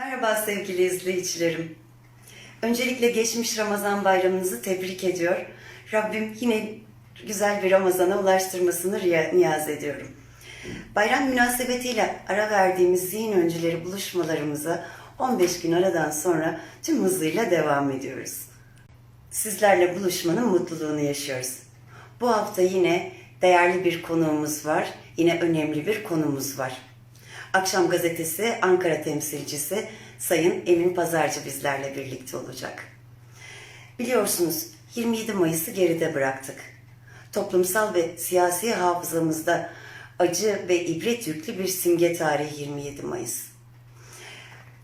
Merhaba sevgili izleyicilerim. Öncelikle geçmiş Ramazan bayramınızı tebrik ediyor. Rabbim yine güzel bir Ramazan'a ulaştırmasını niyaz ediyorum. Bayram münasebetiyle ara verdiğimiz zihin öncüleri buluşmalarımıza 15 gün aradan sonra tüm hızıyla devam ediyoruz. Sizlerle buluşmanın mutluluğunu yaşıyoruz. Bu hafta yine değerli bir konuğumuz var. Yine önemli bir konumuz var. Akşam gazetesi Ankara temsilcisi Sayın Emin Pazarcı bizlerle birlikte olacak. Biliyorsunuz 27 Mayıs'ı geride bıraktık. Toplumsal ve siyasi hafızamızda acı ve ibret yüklü bir simge tarihi 27 Mayıs.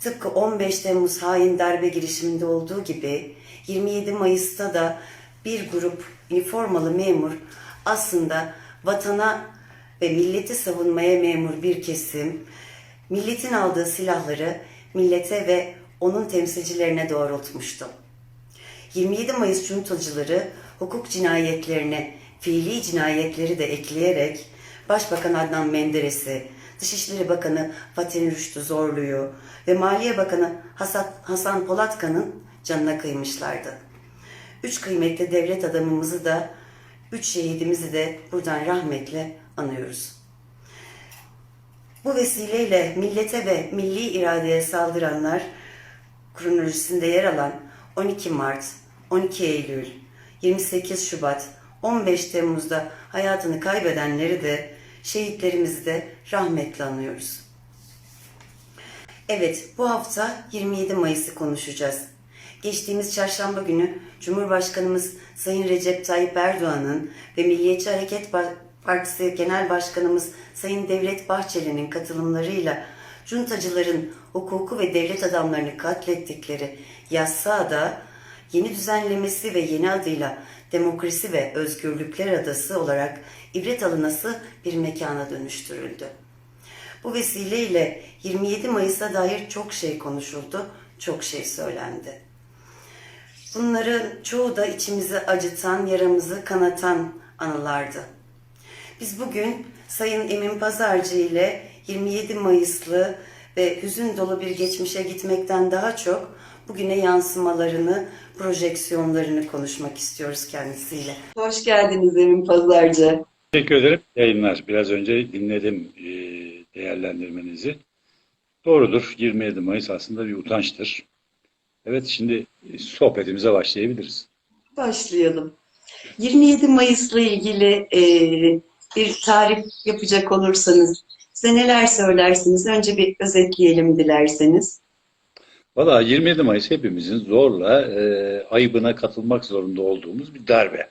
Tıpkı 15 Temmuz hain darbe girişiminde olduğu gibi 27 Mayıs'ta da bir grup üniformalı memur aslında vatana ve milleti savunmaya memur bir kesim milletin aldığı silahları millete ve onun temsilcilerine doğrultmuştu. 27 Mayıs cuntacıları hukuk cinayetlerine fiili cinayetleri de ekleyerek Başbakan Adnan Menderes'i, Dışişleri Bakanı Fatih Rüştü Zorlu'yu ve Maliye Bakanı Hasan, Polatkan'ın canına kıymışlardı. Üç kıymetli devlet adamımızı da, üç şehidimizi de buradan rahmetle anıyoruz. Bu vesileyle millete ve milli iradeye saldıranlar kronolojisinde yer alan 12 Mart, 12 Eylül, 28 Şubat, 15 Temmuz'da hayatını kaybedenleri de şehitlerimizi de rahmetle anıyoruz. Evet, bu hafta 27 Mayıs'ı konuşacağız. Geçtiğimiz çarşamba günü Cumhurbaşkanımız Sayın Recep Tayyip Erdoğan'ın ve Milliyetçi Hareket Partisi Genel Başkanımız Sayın Devlet Bahçeli'nin katılımlarıyla cuntacıların hukuku ve devlet adamlarını katlettikleri Yassıada yeni düzenlemesi ve yeni adıyla Demokrasi ve Özgürlükler Adası olarak ibret alınası bir mekana dönüştürüldü. Bu vesileyle 27 Mayıs'a dair çok şey konuşuldu, çok şey söylendi. Bunların çoğu da içimizi acıtan, yaramızı kanatan anılardı. Biz bugün Sayın Emin Pazarcı ile 27 Mayıslı ve hüzün dolu bir geçmişe gitmekten daha çok bugüne yansımalarını, projeksiyonlarını konuşmak istiyoruz kendisiyle. Hoş geldiniz Emin Pazarcı. Teşekkür ederim. Yayınlar. Biraz önce dinledim e, değerlendirmenizi. Doğrudur. 27 Mayıs aslında bir utançtır. Evet şimdi sohbetimize başlayabiliriz. Başlayalım. 27 Mayıs'la ilgili e, bir tarif yapacak olursanız size neler söylersiniz? Önce bir özetleyelim dilerseniz. Valla 27 Mayıs hepimizin zorla e, ayıbına katılmak zorunda olduğumuz bir darbe.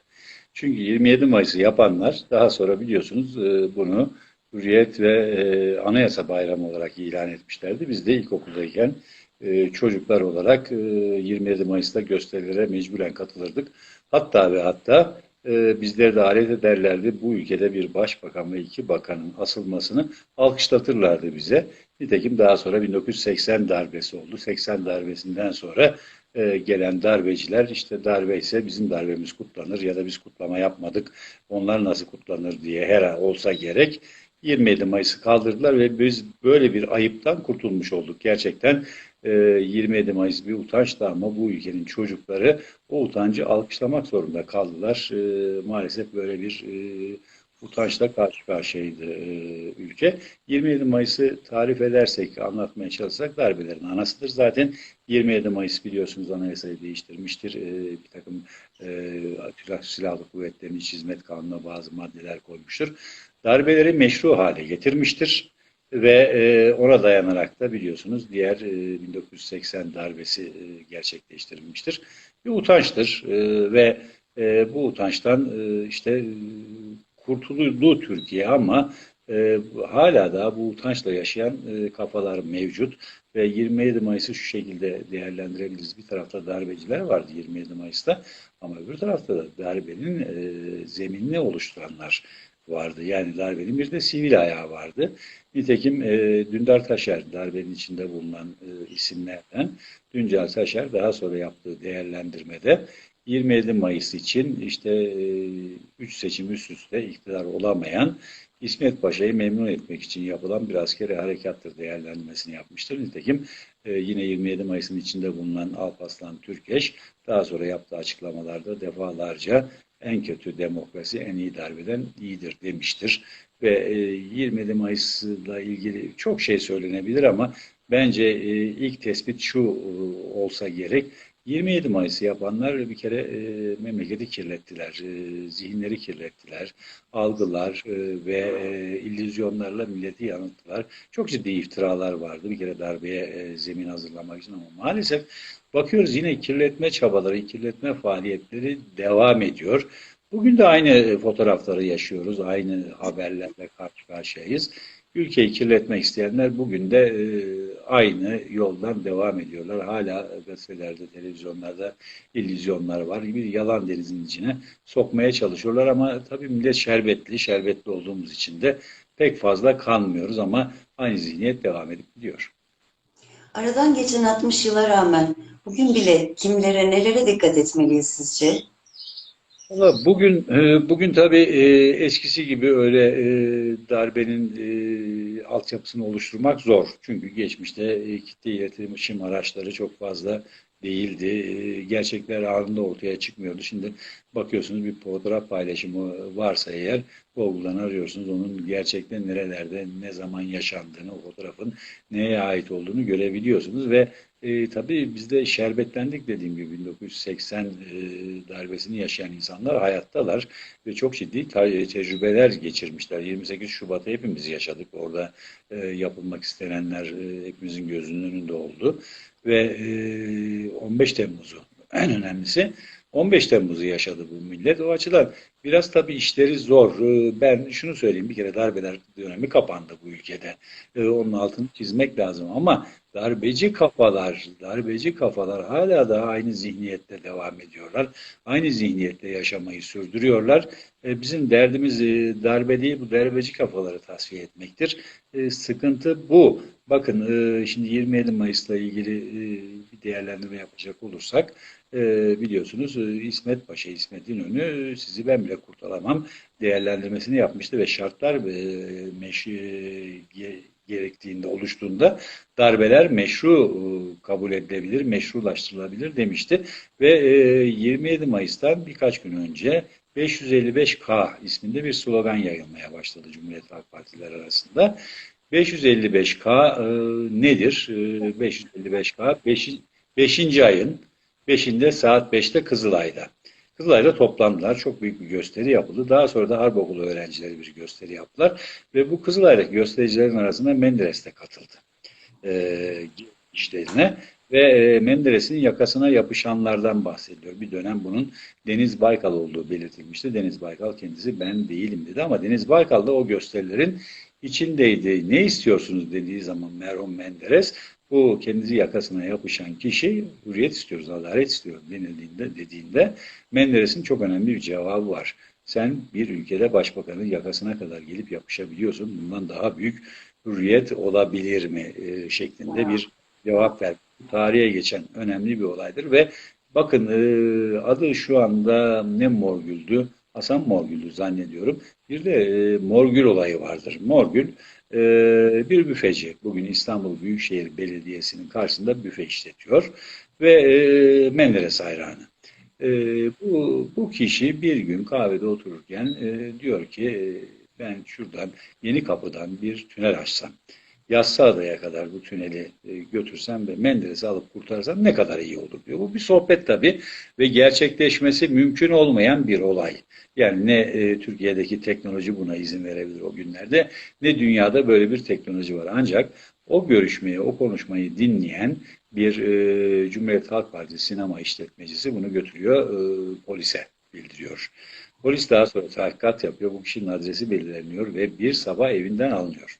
Çünkü 27 Mayıs'ı yapanlar daha sonra biliyorsunuz e, bunu Hürriyet ve e, Anayasa Bayramı olarak ilan etmişlerdi. Biz de ilkokuldayken e, çocuklar olarak e, 27 Mayıs'ta gösterilere mecburen katılırdık. Hatta ve hatta e, bizleri de alet ederlerdi. Bu ülkede bir başbakan ve iki bakanın asılmasını alkışlatırlardı bize. Nitekim daha sonra 1980 darbesi oldu. 80 darbesinden sonra e, gelen darbeciler işte darbe ise bizim darbemiz kutlanır ya da biz kutlama yapmadık. Onlar nasıl kutlanır diye her olsa gerek 27 Mayıs'ı kaldırdılar ve biz böyle bir ayıptan kurtulmuş olduk. Gerçekten 27 Mayıs bir utançtı ama bu ülkenin çocukları o utancı alkışlamak zorunda kaldılar. E, maalesef böyle bir e, utançla karşı karşıyaydı e, ülke. 27 Mayıs'ı tarif edersek, anlatmaya çalışsak darbelerin anasıdır. Zaten 27 Mayıs biliyorsunuz anayasayı değiştirmiştir. E, bir takım e, Silahlı Kuvvetleri'nin İç Hizmet Kanunu'na bazı maddeler koymuştur. Darbeleri meşru hale getirmiştir. Ve e, ona dayanarak da biliyorsunuz diğer e, 1980 darbesi e, gerçekleştirilmiştir. Bir utançtır e, ve e, bu utançtan e, işte e, kurtuldu Türkiye ama e, hala da bu utançla yaşayan e, kafalar mevcut ve 27 Mayıs'ı şu şekilde değerlendirebiliriz. Bir tarafta darbeciler vardı 27 Mayıs'ta ama öbür tarafta da darbenin e, zeminini oluşturanlar vardı. Yani darbenin bir de sivil ayağı vardı. Nitekim e, Dündar Taşer darbenin içinde bulunan e, isimlerden Dündar Taşer daha sonra yaptığı değerlendirmede 27 Mayıs için işte 3 seçim üst üste iktidar olamayan İsmet Paşa'yı memnun etmek için yapılan bir askeri harekattır değerlendirmesini yapmıştır. Nitekim e, yine 27 Mayıs'ın içinde bulunan Alparslan Türkeş daha sonra yaptığı açıklamalarda defalarca en kötü demokrasi en iyi darbeden iyidir demiştir. Ve e, 27 Mayıs'la ilgili çok şey söylenebilir ama bence e, ilk tespit şu e, olsa gerek. 27 Mayıs'ı yapanlar bir kere e, memleketi kirlettiler, e, zihinleri kirlettiler, algılar e, ve e, illüzyonlarla milleti yanılttılar. Çok ciddi iftiralar vardı bir kere darbeye e, zemin hazırlamak için ama maalesef bakıyoruz yine kirletme çabaları, kirletme faaliyetleri devam ediyor. Bugün de aynı fotoğrafları yaşıyoruz, aynı haberlerle karşı karşıyayız. Ülkeyi kirletmek isteyenler bugün de e, aynı yoldan devam ediyorlar. Hala gazetelerde, televizyonlarda illüzyonlar var. Bir yalan denizin içine sokmaya çalışıyorlar ama tabii millet şerbetli, şerbetli olduğumuz için de pek fazla kanmıyoruz ama aynı zihniyet devam edip gidiyor. Aradan geçen 60 yıla rağmen bugün bile kimlere, nelere dikkat etmeliyiz sizce? Valla bugün e, bugün tabii e, eskisi gibi öyle e, darbenin altyapısını oluşturmak zor. Çünkü geçmişte kitle iletişim araçları çok fazla değildi. E, gerçekler anında ortaya çıkmıyordu. Şimdi bakıyorsunuz bir fotoğraf paylaşımı varsa eğer Google'dan arıyorsunuz onun gerçekten nerelerde ne zaman yaşandığını, o fotoğrafın neye ait olduğunu görebiliyorsunuz ve e, tabii biz de şerbetlendik dediğim gibi 1980 e, darbesini yaşayan insanlar hayattalar ve çok ciddi te- tecrübeler geçirmişler. 28 Şubat'ı hepimiz yaşadık. Orada e, yapılmak istenenler e, hepimizin gözünün önünde oldu. Ve e, 15 Temmuz'u en önemlisi 15 Temmuz'u yaşadı bu millet. O açıdan biraz tabii işleri zor. E, Ben şunu söyleyeyim bir kere darbeler dönemi kapandı bu ülkede. E, Onun altını çizmek lazım ama darbeci kafalar, darbeci kafalar hala da aynı zihniyette devam ediyorlar. Aynı zihniyette yaşamayı sürdürüyorlar. E, Bizim derdimiz e, darbe değil, bu darbeci kafaları tasfiye etmektir. Sıkıntı bu. Bakın e, şimdi 27 Mayıs'la ilgili e, bir değerlendirme yapacak olursak e, biliyorsunuz İsmet Paşa, İsmet İnönü sizi ben bile kurtaramam değerlendirmesini yapmıştı ve şartlar gerektiğinde oluştuğunda darbeler meşru kabul edilebilir, meşrulaştırılabilir demişti. Ve e, 27 Mayıs'tan birkaç gün önce 555K isminde bir slogan yayılmaya başladı Cumhuriyet Halk Partiler arasında. 555K e, nedir? E, 555K 5. ayın 5'inde saat 5'te Kızılay'da. Kızılay'da toplandılar. Çok büyük bir gösteri yapıldı. Daha sonra da Harp Okulu öğrencileri bir gösteri yaptılar. Ve bu Kızılay'daki göstericilerin arasında Menderes de katıldı. E, işlerine ve e, Menderes'in yakasına yapışanlardan bahsediyor. Bir dönem bunun Deniz Baykal olduğu belirtilmişti. Deniz Baykal kendisi ben değilim dedi ama Deniz Baykal da o gösterilerin içindeydi. Ne istiyorsunuz dediği zaman merhum Menderes bu kendisi yakasına yapışan kişi hürriyet istiyoruz, adalet istiyoruz denildiğinde dediğinde Menderes'in çok önemli bir cevabı var. Sen bir ülkede başbakanın yakasına kadar gelip yapışabiliyorsun. Bundan daha büyük hürriyet olabilir mi? E, şeklinde bir cevap ver. Tarihe geçen önemli bir olaydır ve bakın e, adı şu anda ne Morgül'dü? Hasan Morgül'dü zannediyorum. Bir de e, Morgül olayı vardır. Morgül e, bir büfeci. Bugün İstanbul Büyükşehir Belediyesi'nin karşısında büfe işletiyor ve e, Menderes hayranı. E, bu, bu kişi bir gün kahvede otururken e, diyor ki e, ben şuradan yeni kapıdan bir tünel açsam. Yassıada'ya kadar bu tüneli e, götürsem ve Menderes'i alıp kurtarsam ne kadar iyi olur diyor. Bu bir sohbet tabii ve gerçekleşmesi mümkün olmayan bir olay. Yani ne e, Türkiye'deki teknoloji buna izin verebilir o günlerde ne dünyada böyle bir teknoloji var. Ancak o görüşmeyi, o konuşmayı dinleyen bir e, Cumhuriyet Halk Partisi sinema işletmecisi bunu götürüyor polise bildiriyor. Polis daha sonra tahkikat yapıyor. Bu kişinin adresi belirleniyor ve bir sabah evinden alınıyor.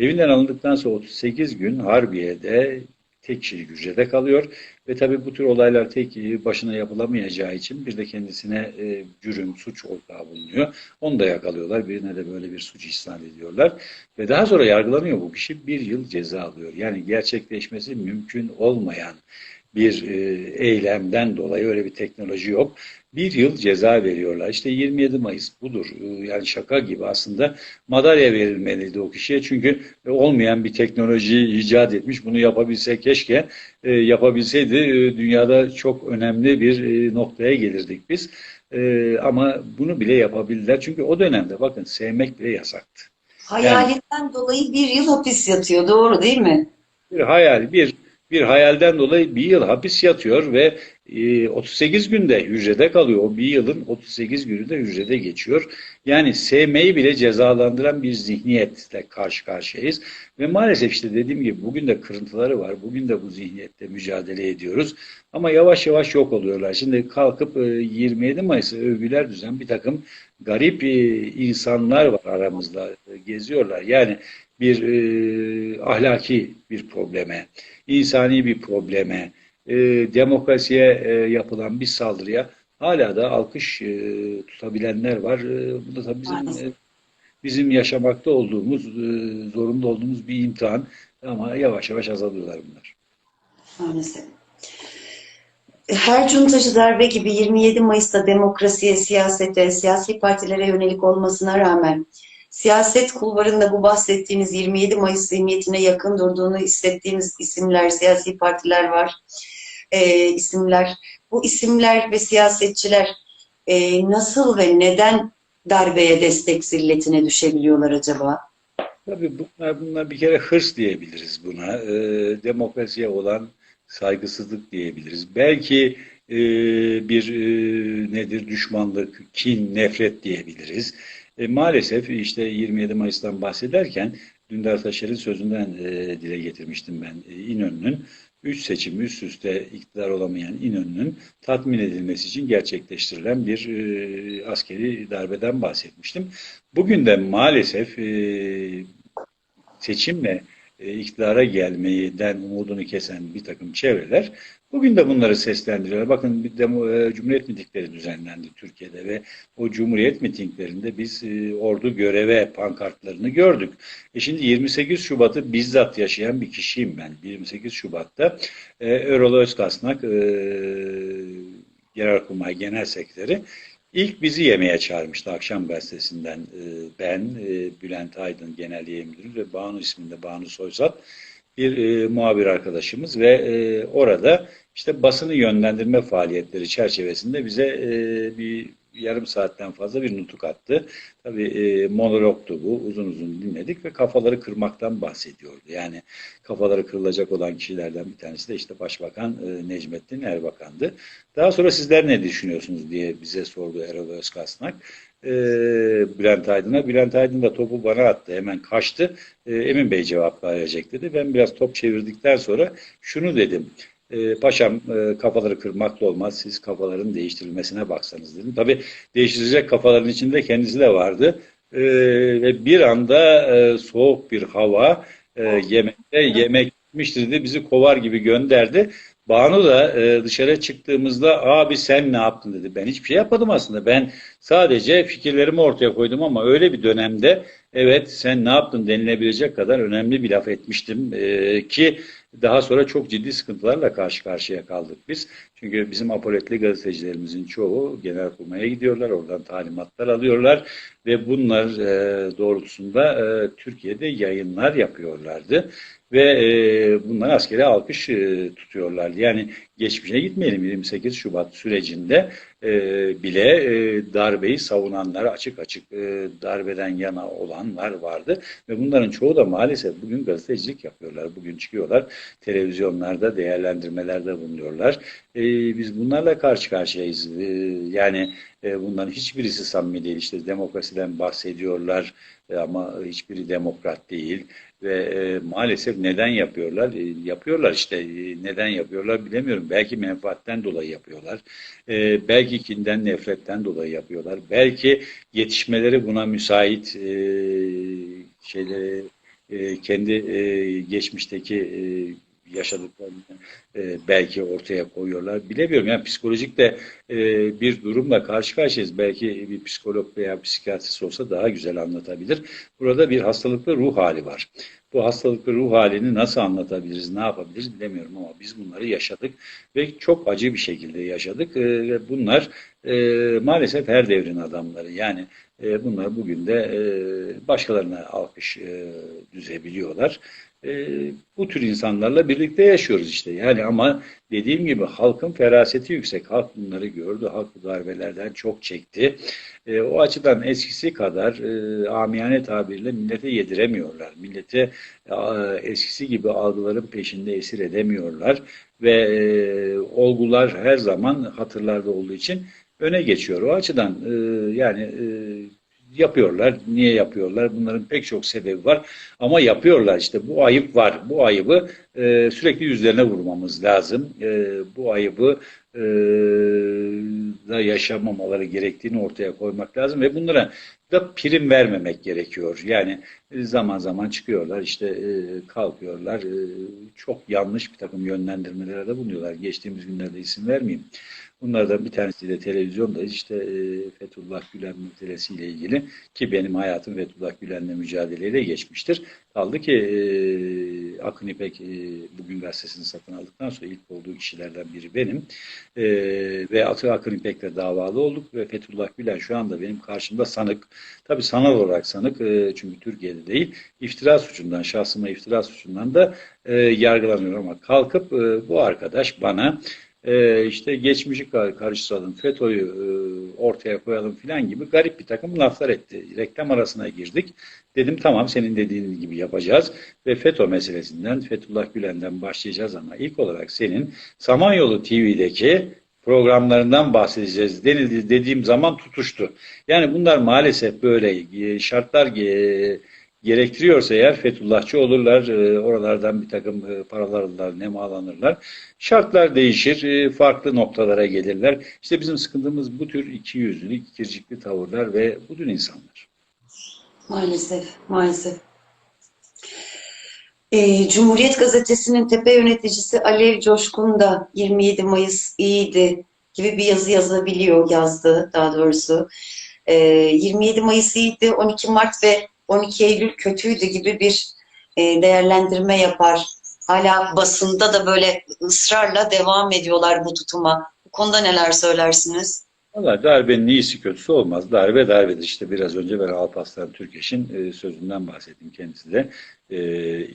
Evinden alındıktan sonra 38 gün Harbiye'de tek kişilik hücrede kalıyor ve tabii bu tür olaylar tek başına yapılamayacağı için bir de kendisine e, cürüm, suç ortağı bulunuyor. Onu da yakalıyorlar. Birine de böyle bir suç isnat ediyorlar. Ve daha sonra yargılanıyor bu kişi. Bir yıl ceza alıyor. Yani gerçekleşmesi mümkün olmayan bir e, eylemden dolayı öyle bir teknoloji yok. Bir yıl ceza veriyorlar. İşte 27 Mayıs budur. E, Yani şaka gibi aslında madalya verilmeliydi o kişiye. Çünkü olmayan bir teknolojiyi icat etmiş. Bunu yapabilse keşke e, yapabilseydi e, dünyada çok önemli bir e, noktaya gelirdik biz. Ama bunu bile yapabildiler. Çünkü o dönemde bakın sevmek bile yasaktı. Hayalinden dolayı bir yıl hapis yatıyor. Doğru değil mi? Bir hayal, bir bir hayalden dolayı bir yıl hapis yatıyor ve 38 günde hücrede kalıyor. O bir yılın 38 günü de hücrede geçiyor. Yani sevmeyi bile cezalandıran bir zihniyetle karşı karşıyayız. Ve maalesef işte dediğim gibi bugün de kırıntıları var. Bugün de bu zihniyette mücadele ediyoruz. Ama yavaş yavaş yok oluyorlar. Şimdi kalkıp e, 27 Mayıs'ı övgüler düzen bir takım garip e, insanlar var aramızda e, geziyorlar. Yani bir e, ahlaki bir probleme, insani bir probleme, e, demokrasiye e, yapılan bir saldırıya hala da alkış e, tutabilenler var. E, bu da tabii bizim e, bizim yaşamakta olduğumuz, e, zorunda olduğumuz bir imtihan. Ama yavaş yavaş azalıyorlar bunlar. Maalesef. Her cuntacı darbe gibi 27 Mayıs'ta demokrasiye, siyasete, siyasi partilere yönelik olmasına rağmen siyaset kulvarında bu bahsettiğimiz 27 Mayıs zihniyetine yakın durduğunu hissettiğimiz isimler, siyasi partiler var, e, isimler. Bu isimler ve siyasetçiler e, nasıl ve neden darbeye destek zilletine düşebiliyorlar acaba? Tabii bunlar, bunlar bir kere hırs diyebiliriz buna. E, demokrasiye olan saygısızlık diyebiliriz. Belki e, bir e, nedir düşmanlık, kin, nefret diyebiliriz. E, maalesef işte 27 Mayıs'tan bahsederken Dündar Taşer'in sözünden e, dile getirmiştim ben. E, İnönü'nün üç seçim üst üste iktidar olamayan İnönü'nün tatmin edilmesi için gerçekleştirilen bir e, askeri darbeden bahsetmiştim. Bugün de maalesef e, seçimle e, iktidara gelmeyden umudunu kesen bir takım çevreler bugün de bunları seslendiriyorlar. Bakın bir demo, e, Cumhuriyet mitingleri düzenlendi Türkiye'de ve o Cumhuriyet mitinglerinde biz e, ordu göreve pankartlarını gördük. E şimdi 28 Şubat'ı bizzat yaşayan bir kişiyim ben. 28 Şubat'ta e, Erol Özkasnak e, Genelkurmay Genel Sekreteri İlk bizi yemeğe çağırmıştı akşam gazetesinden e, ben, e, Bülent Aydın genel yayın müdürü ve Banu isminde Banu Soysat bir e, muhabir arkadaşımız ve orada işte basını yönlendirme faaliyetleri çerçevesinde bize bir yarım saatten fazla bir nutuk attı. Tabii e, monologtu bu. Uzun uzun dinledik ve kafaları kırmaktan bahsediyordu. Yani kafaları kırılacak olan kişilerden bir tanesi de işte Başbakan e, Necmettin Erbakan'dı. Daha sonra sizler ne düşünüyorsunuz diye bize sordu Erol Özkasnak. E, Bülent Aydın'a. Bülent Aydın da topu bana attı. Hemen kaçtı. E, Emin Bey cevap verecek dedi. Ben biraz top çevirdikten sonra şunu dedim. E, paşam e, kafaları kırmakla olmaz. Siz kafaların değiştirilmesine baksanız dedim. Tabii değiştirecek kafaların içinde kendisi de vardı. E, ve bir anda e, soğuk bir hava e, yemekte yemek bitmiştir dedi. Bizi kovar gibi gönderdi. Banu da e, dışarı çıktığımızda abi sen ne yaptın dedi. Ben hiçbir şey yapmadım aslında. Ben sadece fikirlerimi ortaya koydum ama öyle bir dönemde evet sen ne yaptın denilebilecek kadar önemli bir laf etmiştim e, ki daha sonra çok ciddi sıkıntılarla karşı karşıya kaldık biz. Çünkü bizim apoletli gazetecilerimizin çoğu genelkurmaya gidiyorlar, oradan talimatlar alıyorlar ve bunlar e, doğrultusunda e, Türkiye'de yayınlar yapıyorlardı ve e, bunlar askeri alkış e, tutuyorlardı. Yani geçmişe gitmeyelim 28 Şubat sürecinde e, bile e, darbeyi savunanlar açık açık e, darbeden yana olanlar vardı ve bunların çoğu da maalesef bugün gazetecilik yapıyorlar. Bugün çıkıyorlar televizyonlarda değerlendirmelerde bulunuyorlar. E, biz bunlarla karşı karşıyayız. E, yani e, bunların hiçbirisi samimi değil. İşte demokrasiden bahsediyorlar ama hiçbiri demokrat değil ve e, maalesef neden yapıyorlar? E, yapıyorlar işte e, neden yapıyorlar bilemiyorum. Belki menfaatten dolayı yapıyorlar. E, belki kinden nefretten dolayı yapıyorlar. Belki yetişmeleri buna müsait e, şeyleri e, kendi e, geçmişteki e, yaşadıklarını e, belki ortaya koyuyorlar. Bilemiyorum. Yani psikolojik de e, bir durumla karşı karşıyayız. Belki bir psikolog veya psikiyatrist olsa daha güzel anlatabilir. Burada bir hastalıklı ruh hali var. Bu hastalıklı ruh halini nasıl anlatabiliriz, ne yapabiliriz bilemiyorum ama biz bunları yaşadık ve çok acı bir şekilde yaşadık. E, ve bunlar e, maalesef her devrin adamları. Yani e, bunlar bugün de e, başkalarına alkış e, düzebiliyorlar. E, bu tür insanlarla birlikte yaşıyoruz işte. Yani ama dediğim gibi halkın feraseti yüksek. Halk bunları gördü. Halk bu darbelerden çok çekti. E, o açıdan eskisi kadar e, amiyane tabirle millete yediremiyorlar. Millete e, eskisi gibi algıların peşinde esir edemiyorlar. Ve e, olgular her zaman hatırlarda olduğu için öne geçiyor. O açıdan e, yani e, yapıyorlar. Niye yapıyorlar? Bunların pek çok sebebi var. Ama yapıyorlar işte. Bu ayıp var. Bu ayıbı e, sürekli yüzlerine vurmamız lazım. E, bu ayıbı e, da yaşamamaları gerektiğini ortaya koymak lazım ve bunlara da prim vermemek gerekiyor. Yani e, zaman zaman çıkıyorlar işte e, kalkıyorlar e, çok yanlış bir takım yönlendirmelere de bulunuyorlar. Geçtiğimiz günlerde isim vermeyeyim. Bunlardan bir tanesi de televizyonda işte e, Fethullah Gülen meselesiyle ilgili ki benim hayatım Fethullah Gülen'le mücadeleyle geçmiştir. Kaldı ki e, Akın İpek e, bugün gazetesini satın aldıktan sonra ilk olduğu kişilerden biri benim. E, ve Atı Akın İpek'le davalı olduk ve Fethullah Gülen şu anda benim karşımda sanık. Tabii sanal olarak sanık çünkü Türkiye'de değil. iftira suçundan, şahsıma iftira suçundan da yargılanıyor ama kalkıp bu arkadaş bana e, işte geçmişi kar- karıştıralım, FETÖ'yü e, ortaya koyalım filan gibi garip bir takım laflar etti. Reklam arasına girdik. Dedim tamam senin dediğin gibi yapacağız ve FETÖ meselesinden, Fethullah Gülen'den başlayacağız ama ilk olarak senin Samanyolu TV'deki programlarından bahsedeceğiz denildi dediğim zaman tutuştu. Yani bunlar maalesef böyle e, şartlar e, gerektiriyorsa eğer Fethullahçı olurlar, e, oralardan bir takım e, paralar alırlar, nemalanırlar. Şartlar değişir, e, farklı noktalara gelirler. İşte bizim sıkıntımız bu tür iki yüzlülük, ikircikli tavırlar ve bu insanlar. Maalesef, maalesef. Ee, Cumhuriyet Gazetesi'nin tepe yöneticisi Alev Coşkun da 27 Mayıs iyiydi gibi bir yazı yazabiliyor, yazdı daha doğrusu. Ee, 27 Mayıs iyiydi, 12 Mart ve 12 Eylül kötüydü gibi bir e, değerlendirme yapar. Hala basında da böyle ısrarla devam ediyorlar bu tutuma. Bu konuda neler söylersiniz? Valla darbenin iyisi kötüsü olmaz. Darbe darbedir. İşte biraz önce ben Alparslan Türkeş'in e, sözünden bahsettim kendisi de. E, e,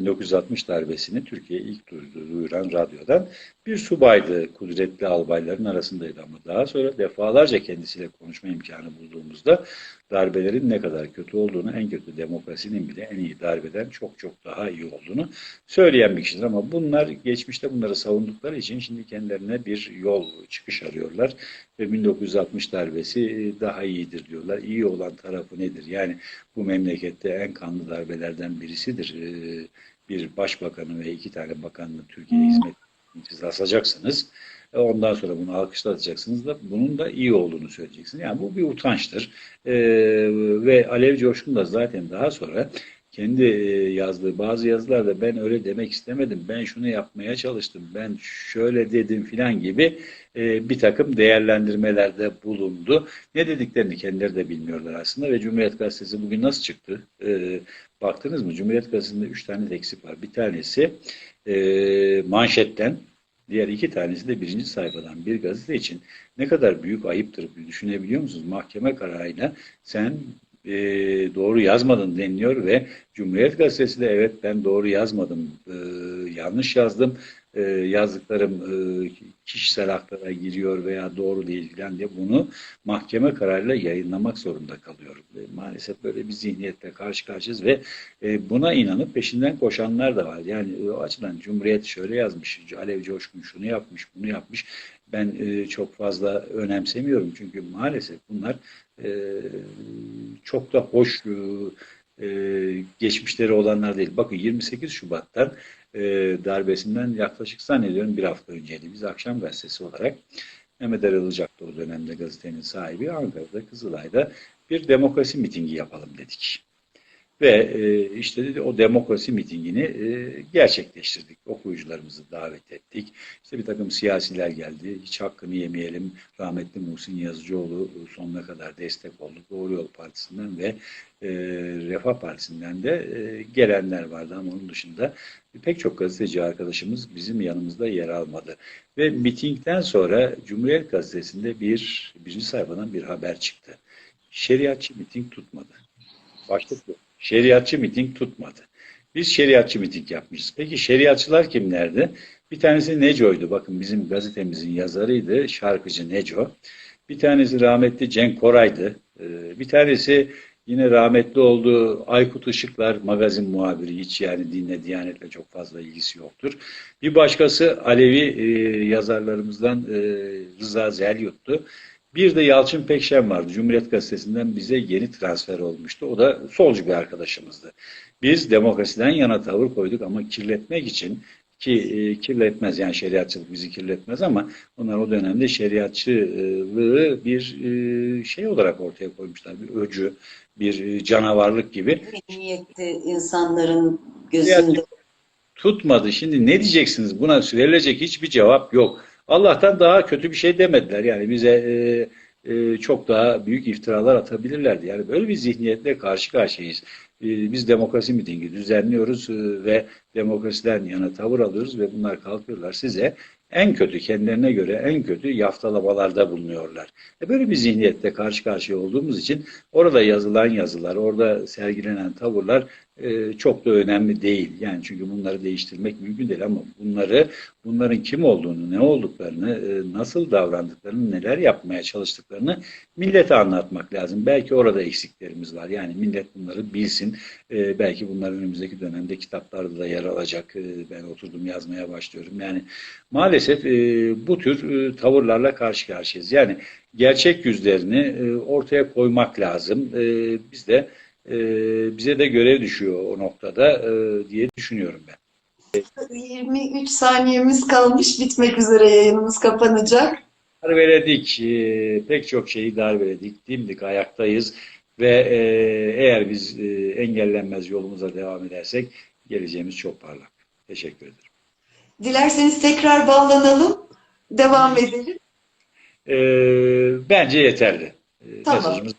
1960 darbesini Türkiye'ye ilk duyuran radyodan bir subaydı. Kudretli albayların arasındaydı ama daha sonra defalarca kendisiyle konuşma imkanı bulduğumuzda darbelerin ne kadar kötü olduğunu, en kötü demokrasinin bile en iyi darbeden çok çok daha iyi olduğunu söyleyen bir kişidir. Ama bunlar geçmişte bunları savundukları için şimdi kendilerine bir yol çıkış arıyorlar ve 1960 darbesi e, daha iyidir diyorlar. İyi olan tarafı nedir? Yani bu memlekette en kanlı darbelerden birisidir. E, Bir başbakanı ve iki tane bakanla Türkiye'ye hizmet siz asacaksınız. E, Ondan sonra bunu alkışlatacaksınız da bunun da iyi olduğunu söyleyeceksiniz. Yani bu bir utançtır. E, ve Alev Coşkun da zaten daha sonra kendi e, yazdığı bazı yazılarda ben öyle demek istemedim, ben şunu yapmaya çalıştım, ben şöyle dedim filan gibi e, bir takım değerlendirmelerde bulundu. Ne dediklerini kendileri de bilmiyorlar aslında ve Cumhuriyet Gazetesi bugün nasıl çıktı? Baktınız mı? Cumhuriyet Gazetesi'nde üç tane eksik var. Bir tanesi manşetten, diğer iki tanesi de birinci sayfadan bir gazete için ne kadar büyük ayıptır düşünebiliyor musunuz? Mahkeme kararıyla sen e, doğru yazmadın deniliyor ve Cumhuriyet Gazetesi de evet ben doğru yazmadım, e, yanlış yazdım, e, yazdıklarım e, kişisel haklara giriyor veya doğru değil filan diye bunu mahkeme kararıyla yayınlamak zorunda kalıyor. E, maalesef böyle bir zihniyetle karşı karşıyayız ve buna inanıp peşinden koşanlar da var. Yani o açıdan Cumhuriyet şöyle yazmış, Alev Coşkun şunu yapmış, bunu yapmış. Ben çok fazla önemsemiyorum çünkü maalesef bunlar çok da hoş geçmişleri olanlar değil. Bakın 28 Şubat'tan e, darbesinden yaklaşık zannediyorum bir hafta önceydi. Biz akşam gazetesi olarak Mehmet da o dönemde gazetenin sahibi Ankara'da Kızılay'da bir demokrasi mitingi yapalım dedik. Ve e, işte o demokrasi mitingini e, gerçekleştirdik. Okuyucularımızı davet ettik. İşte bir takım siyasiler geldi. Hiç hakkını yemeyelim. Rahmetli Muhsin Yazıcıoğlu sonuna kadar destek oldu. Doğru Yol Partisi'nden ve e, Refah Partisi'nden de e, gelenler vardı ama onun dışında pek çok gazeteci arkadaşımız bizim yanımızda yer almadı. Ve mitingden sonra Cumhuriyet Gazetesi'nde bir birinci sayfadan bir haber çıktı. Şeriatçı miting tutmadı. Başlık bu. Şeriatçı miting tutmadı. Biz şeriatçı miting yapmışız. Peki şeriatçılar kimlerdi? Bir tanesi Neco'ydu. Bakın bizim gazetemizin yazarıydı. Şarkıcı Neco. Bir tanesi rahmetli Cenk Koray'dı. Ee, Bir tanesi yine rahmetli oldu Aykut Işıklar magazin muhabiri. Hiç yani dinle, diyanetle çok fazla ilgisi yoktur. Bir başkası Alevi e, yazarlarımızdan e, Rıza Zelyut'tu. Bir de Yalçın Pekşen vardı. Cumhuriyet Gazetesi'nden bize yeni transfer olmuştu. O da solcu bir arkadaşımızdı. Biz demokrasiden yana tavır koyduk ama kirletmek için ki e, kirletmez yani şeriatçılık bizi kirletmez ama onlar o dönemde şeriatçılığı bir e, şey olarak ortaya koymuşlar. Bir öcü, bir e, canavarlık gibi. Niyetli insanların gözünde. tutmadı. Şimdi ne diyeceksiniz? Buna verilecek hiçbir cevap yok. Allah'tan daha kötü bir şey demediler. Yani bize e, e, çok daha büyük iftiralar atabilirlerdi. Yani böyle bir zihniyetle karşı karşıyayız. E, biz demokrasi mitingi düzenliyoruz e, ve demokrasiden yana tavır alıyoruz ve bunlar kalkıyorlar size en kötü kendilerine göre en kötü yaftalamalarda bulunuyorlar. E böyle bir zihniyetle karşı karşıya olduğumuz için orada yazılan yazılar, orada sergilenen tavırlar e, çok da önemli değil. Yani çünkü bunları değiştirmek mümkün değil ama bunları bunların kim olduğunu, ne olduklarını, e, nasıl davrandıklarını, neler yapmaya çalıştıklarını millete anlatmak lazım. Belki orada eksiklerimiz var. Yani millet bunları bilsin. E, belki bunlar önümüzdeki dönemde kitaplarda da yer alacak. E, ben oturdum yazmaya başlıyorum. Yani maalesef e, bu tür e, tavırlarla karşı karşıyayız. Yani gerçek yüzlerini e, ortaya koymak lazım. E, biz de e, bize de görev düşüyor o noktada e, diye düşünüyorum ben. 23 saniyemiz kalmış. Bitmek üzere yayınımız kapanacak. Darbeledik, e, pek çok şeyi darbeledik, dimdik ayaktayız ve e, eğer biz e, engellenmez yolumuza devam edersek geleceğimiz çok parlak. Teşekkür ederim. Dilerseniz tekrar bağlanalım. Devam edelim. E, bence yeterli. E, Tamam. Mesajımız